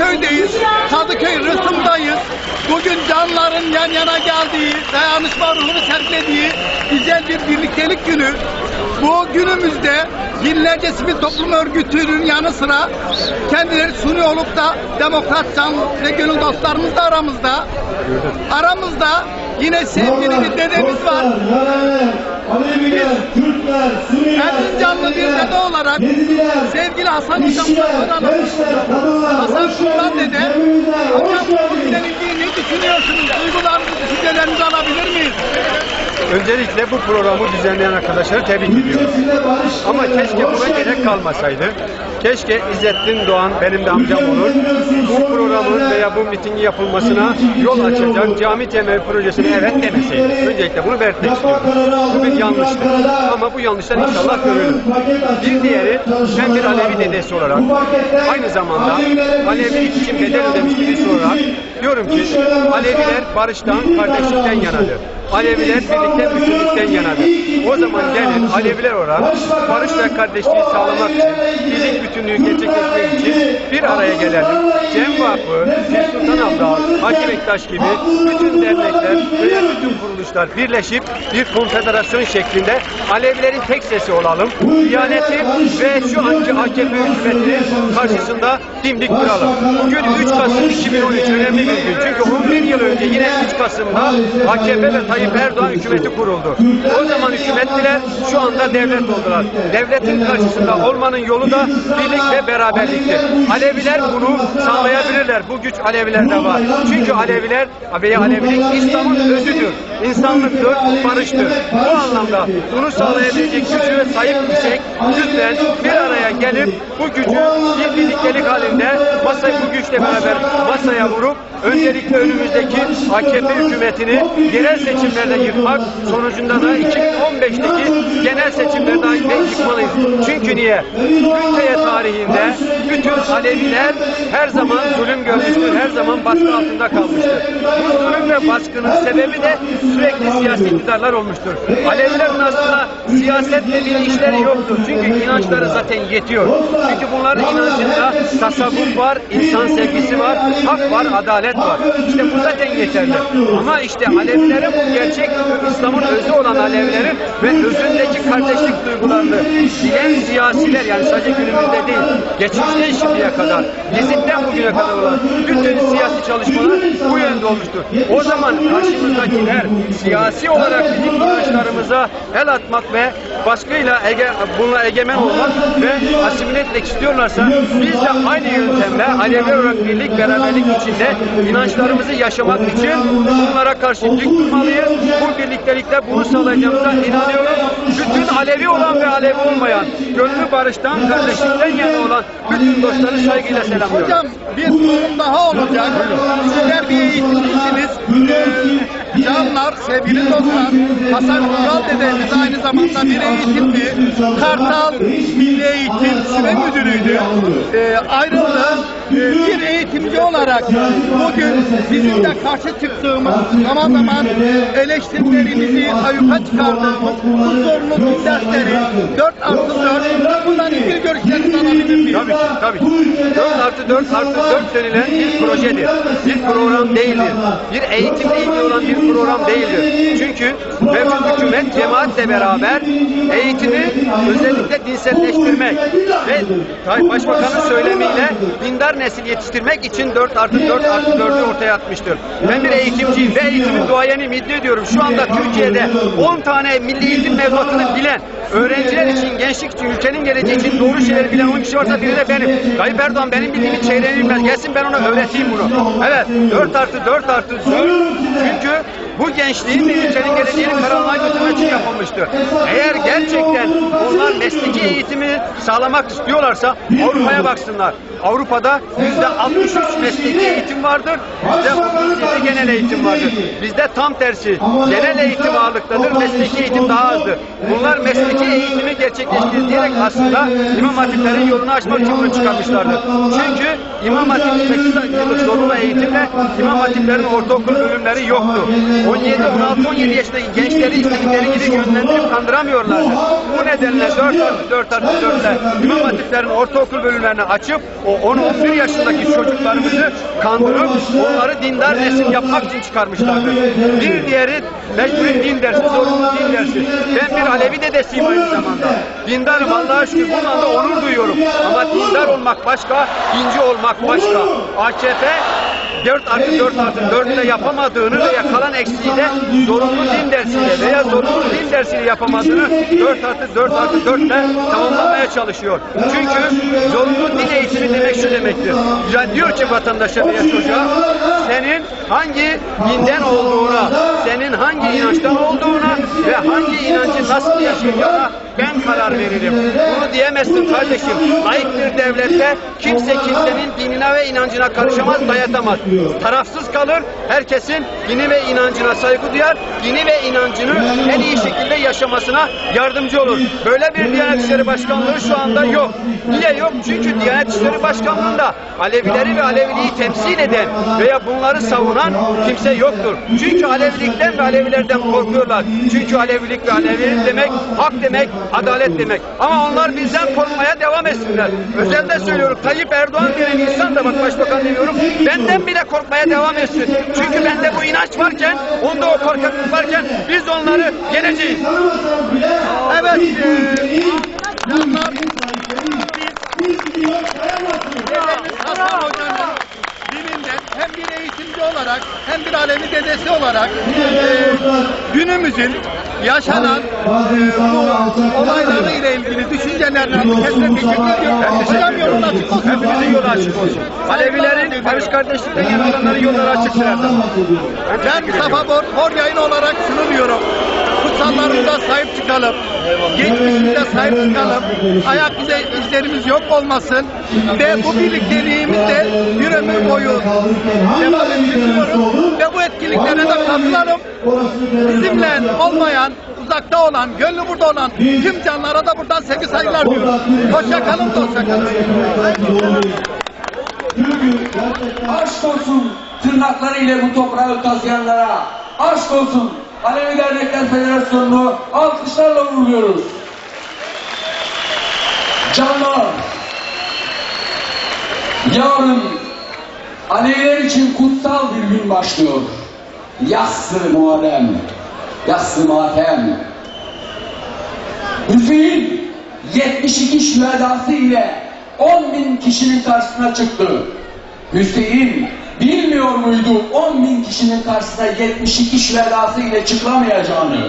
Kadıköy'deyiz. Kadıköy Rısım'dayız. Bugün canların yan yana geldiği, dayanışma ruhunu sergilediği güzel bir birliktelik günü. Bu günümüzde binlerce sivil toplum örgütünün yanı sıra kendileri suni olup da demokrat can ve gönül dostlarımız da aramızda. Aramızda yine sevgili bir dedemiz var. Olarak sevgili Hasan Hocam gençler, kadınlar, Hasan hoş Sultan geldiniz. dede ne düşünüyorsunuz? Duygularınızı, düşüncelerinizi alabilir miyiz? Öncelikle bu programı düzenleyen arkadaşları tebrik ediyorum. Ama keşke buna gerek kalmasaydı. Keşke İzzettin Doğan benim de amcam olur. Bu programın veya bu mitingi yapılmasına yol açacak cami temeli projesine evet demeseydi. Öncelikle bunu belirtmek istiyorum. Bu bir yanlıştır. Ama bu yanlışlar inşallah görülür. Bir diğeri ben bir Alevi dedesi olarak aynı zamanda Alevilik için bedel ödemiş birisi olarak diyorum ki Aleviler barıştan, kardeşlikten yanadır. Aleviler birlikten, bütünlükten yanadır. O zaman gelin Aleviler olarak barış ve kardeşliği sağlamak için, birlik bütünlüğü gerçekleştirmek için bir araya gelelim. Cem Vakfı, Pir Sultan Abdal, Hacı Bektaş gibi bütün dernekler veya bütün kuruluşlar birleşip bir konfederasyon şeklinde Alevilerin tek sesi olalım. Diyaneti ve şu anki AKP hükümetinin karşısında dimdik duralım. Bugün 3 Kasım 2013 önemli bir gün. Çünkü 11 yıl önce yine 3 Kasım'da AKP ve Tayyip Erdoğan hükümeti kuruldu. O zaman hükümettiler, şu anda devlet oldular. Devletin karşısında olmanın yolu da birlik ve beraberliktir. Aleviler bunu sağlayabilirler. Bu güç Alevilerde var. Çünkü Aleviler veya Alevilik İslam'ın özüdür. İnsanlıktır, barıştır. Bu anlamda bunu sağlayabilecek gücü sahip isek lütfen bir araya gelip bu gücü bir birliktelik halinde masayı bu güçle beraber masaya vurup öncelikle önümüzdeki AKP hükümetini yerel seçimlerde yıkmak sonucunda da 2015'teki genel seçimlerde de yıkmalıyız. Çünkü niye? Türkiye tarihinde bütün Aleviler her zaman zulüm görmüştür, her zaman baskı altında kalmıştır. Bu zulüm ve baskının sebebi de sürekli siyasi iktidarlar olmuştur. Alevilerin aslında siyasetle bir işleri yoktur. Çünkü inançları zaten yetiyor. Çünkü bunların inancında tasavvuf var, insan sevgisi var, hak var, adalet var. İşte bu zaten yeterli. Ama işte Alevilerin bu gerçek İslam'ın özü olan Alevilerin ve özündeki kardeşlik duygularını bilen siyasiler yani sadece günümüzde değil, geçmişten şimdiye kadar, Yezid'den bugüne kadar olan bütün siyasi çalışmalar bu yönde olmuştur. O zaman karşımızdakiler siyasi olarak bizim inançlarımıza el atmak ve baskıyla ege, bununla egemen olmak ve asimile etmek istiyorlarsa biz de aynı yöntemle Aleviler olarak birlik, beraberlik içinde inançlarımızı yaşamak için bunlara karşı dik durmalıyız. Bu birliktelikle bunu sağlayacağımıza inanıyorum. Bütün Alevi olan ve Alevi olmayan, gönlü barıştan, kardeşlikten yana olan bütün dostları saygıyla selamlıyorum. Hocam bir sorum daha olacak. Sizler bir eğitimcisiniz. Ee, canlar, sevgili dostlar, Hasan Kural dedemiz aynı zamanda bir eğitimci. Kartal Milli Eğitim Şube Müdürüydü. Ee, ayrıldı. Bir eğitimci olarak bugün bizim de karşı çıktığımız zaman zaman eleştirilerimizi ayyuka çıkardığımız bu zorunlu dersleri 4 artı 4 bundan ilgili görüşlerinizi alabilir miyim? Tabii tabii ki. 4 artı 4 artı 4 denilen bir projedir. Bir program değildir. Bir eğitimle ilgili olan bir program değildir. Çünkü mevcut hükümet cemaatle beraber eğitimi özellikle dinselleştirmek ve Başbakanın söylemiyle dindar nesil yetiştirmek için 4 artı 4 artı 4'ü ortaya atmıştır. Ben bir eğitimciyim ve eğitimin duayeniyim iddia ediyorum. Şu anda Türkiye'de 10 tane milli eğitim mevzuatını bilen, öğrenciler için, gençlik için, ülkenin geleceği için doğru şeyleri bilen 10 kişi varsa biri de benim. Tayyip Erdoğan benim bildiğimi çeyreğini bilmez. Gelsin ben ona öğreteyim bunu. Evet 4 artı 4 artı 4 çünkü bu gençliğin ve ülkenin geleceğini karanlığa götürmek için yapılmıştır. Eğer gerçekten onlar mesleki eğitimi sağlamak istiyorlarsa Avrupa'ya baksınlar. Avrupa'da yüzde 63 mesleki eğitim vardır, yüzde 37 genel eğitim vardır. Bizde tam tersi, genel eğitim ağırlıktadır, mesleki eğitim daha azdır. Bunlar mesleki eğitimi gerçekleştirerek aslında İmam Hatiplerin yolunu açmak için bunu çıkarmışlardır. Çünkü İmam Hatip 8 yıllık zorunlu eğitimle İmam Hatiplerin ortaokul bölümleri yoktu. 17, 16, 17 yaşındaki gençleri istedikleri gibi yönlendirip kandıramıyorlardı. Bu nedenle 4 artı 4 artı 4 ile İmam Hatiplerin ortaokul bölümlerini açıp o 10-11 yaşındaki çocuklarımızı kandırıp onları dindar nesil yapmak için çıkarmışlardır. Bir diğeri mecburi din dersi, zorunlu din dersi. Ben bir Alevi dedesiyim aynı zamanda. Dindarım Allah'a şükür. Bundan da onur duyuyorum. Ama dindar olmak başka, dinci olmak başka. AKP 4 artı 4 artı 4 ile yapamadığını veya kalan eksiğiyle zorunlu din dersiyle veya zorunlu din dersiyle yapamadığını 4 artı 4 artı 4 ile tamamlamaya çalışıyor. Çünkü zorunlu din eğitimi demek şu demektir. Yani diyor ki vatandaşa veya çocuğa senin hangi dinden olduğuna, senin hangi inançtan olduğuna ve hangi inancı nasıl yaşayacağına ben karar veririm. Bunu diyemezsin kardeşim. Layık bir devlette kimse kimsenin dinine ve inancına karışamaz, dayatamaz. Tarafsız kalır, herkesin dini ve inancına saygı duyar, dini ve inancını en iyi şekilde yaşamasına yardımcı olur. Böyle bir Diyanet İşleri Başkanlığı şu anda yok. Niye yok? Çünkü Diyanet İşleri Başkanlığı'nda Alevileri ve Aleviliği temsil eden veya bunları savunan kimse yoktur. Çünkü Alevilikten ve Alevilerden korkuyorlar. Çünkü Alevilik ve Alevilik demek hak demek, adalet demek. Ama onlar bizden korkmaya devam etsinler. Özellikle söylüyorum Tayyip Erdoğan denen insan da bak başbakan demiyorum. Benden bile korkmaya devam etsin. Çünkü bende bu inanç varken, onda o korkaklık varken biz onları yeneceğiz. Evet, e, hem bir eğitimci olarak hem bir Alevi dedesi olarak e, günümüzün yaşanan e, bu olaylarla ile ilgili düşüncelerini herkese teşekkür ediyorum. Hocam yolun açık olsun. Hepinizin yolu açık olsun. Alevilerin, barış kardeşlikten yanılanların yolları zaman. Ben Safa Bor, Bor yayın olarak şunu diyorum. Kutsallarımıza sahip çıkalım. Geçmişimize sahip çıkalım. Ayak izlerimiz yok olmasın. Ve bu birlikteliğimizde bir ömür boyu devam ettiriyoruz. Ve bu etkinliklere de katılalım. Bizimle olmayan, uzakta olan, gönlü burada olan tüm canlara da buradan sevgi saygılar diyoruz. Hoşça kalın, dostça kalın. Aşk olsun tırnaklarıyla bu toprağı kazıyanlara. Aşk olsun Alevi Dernekler Federasyonu'nu alkışlarla uğurluyoruz. Canlar, yarın Aleviler için kutsal bir gün başlıyor. Yassı Muharrem, Yassı Matem. Hüseyin 72 şühedası ile 10 bin kişinin karşısına çıktı. Hüseyin bilmiyor muydu 10 bin kişinin karşısına 72 şühedası ile çıkamayacağını?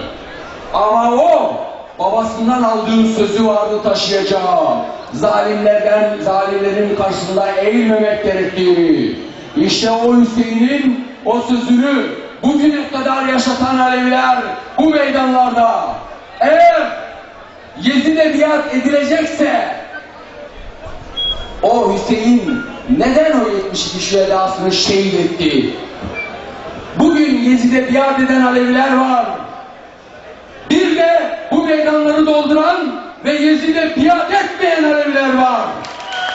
Ama o babasından aldığı sözü vardı taşıyacağı. Zalimlerden, zalimlerin karşısında eğilmemek gerektiğini. İşte o Hüseyin'in o sözünü bugüne kadar yaşatan Aleviler bu meydanlarda. Eğer Yezid'e biat edilecekse o Hüseyin neden o 72 şühedasını şehit etti? Bugün Yezid'e biat eden Aleviler var. Bir de bu meydanları dolduran ve Yezid'e biat etmeyen Aleviler var.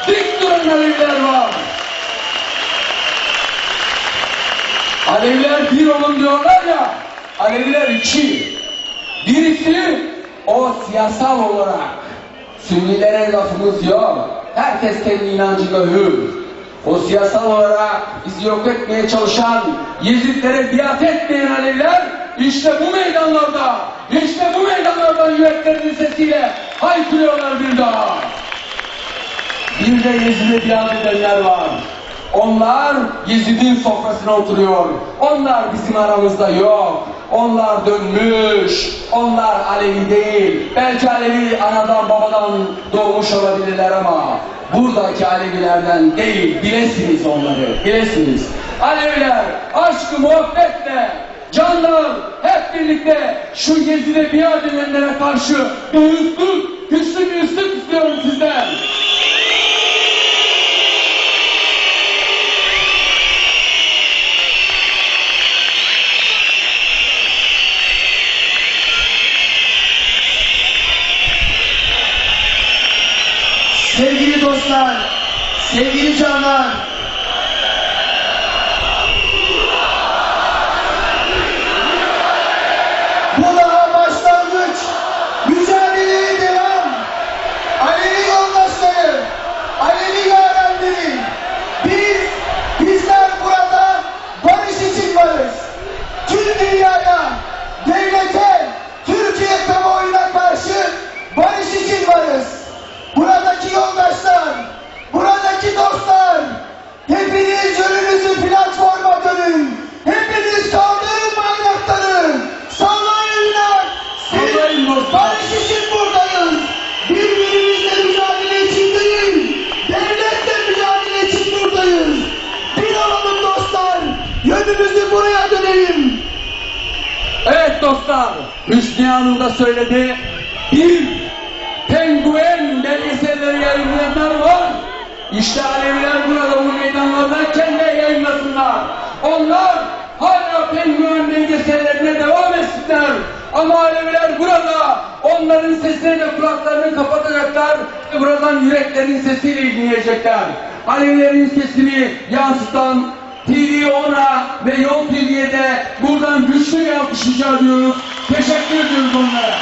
Dik duran Aleviler var. Aleviler bir olun diyorlar ya, Aleviler iki. Birisi o siyasal olarak Sünnilere lafımız yok. Herkes kendi inancıyla hür. O siyasal olarak bizi yok etmeye çalışan, Yezidlere biat etmeyen Aleviler işte bu meydanlarda, işte bu meydanlarda yüreklerinin sesiyle haykırıyorlar bir daha. Bir de Yezid'e biat edenler var. Onlar Yezid'in sofrasına oturuyor. Onlar bizim aramızda yok. Onlar dönmüş. Onlar Alevi değil. Belki Alevi anadan babadan doğmuş olabilirler ama buradaki Alevilerden değil. Bilesiniz onları. Bilesiniz. Aleviler aşkı muhabbetle canlar hep birlikte şu Yezid'e biat edenlere karşı bir üstlük, güçlü bir üstlük istiyorum sizden. Sevgili canlar, dostlar, Hüsnü da söyledi. Bir penguen belgeselleri yayınlayanlar var. İşte Aleviler burada bu meydanlardayken de yayınlasınlar. Onlar hala penguen belgesellerine devam etsinler. Ama Aleviler burada onların sesine de kulaklarını kapatacaklar. Buradan yüreklerin sesiyle dinleyecekler. Alevilerin sesini yansıtan TV ona ve Yol TV'ye buradan güçlü bir alkış rica ediyoruz. Teşekkür ediyoruz onlara.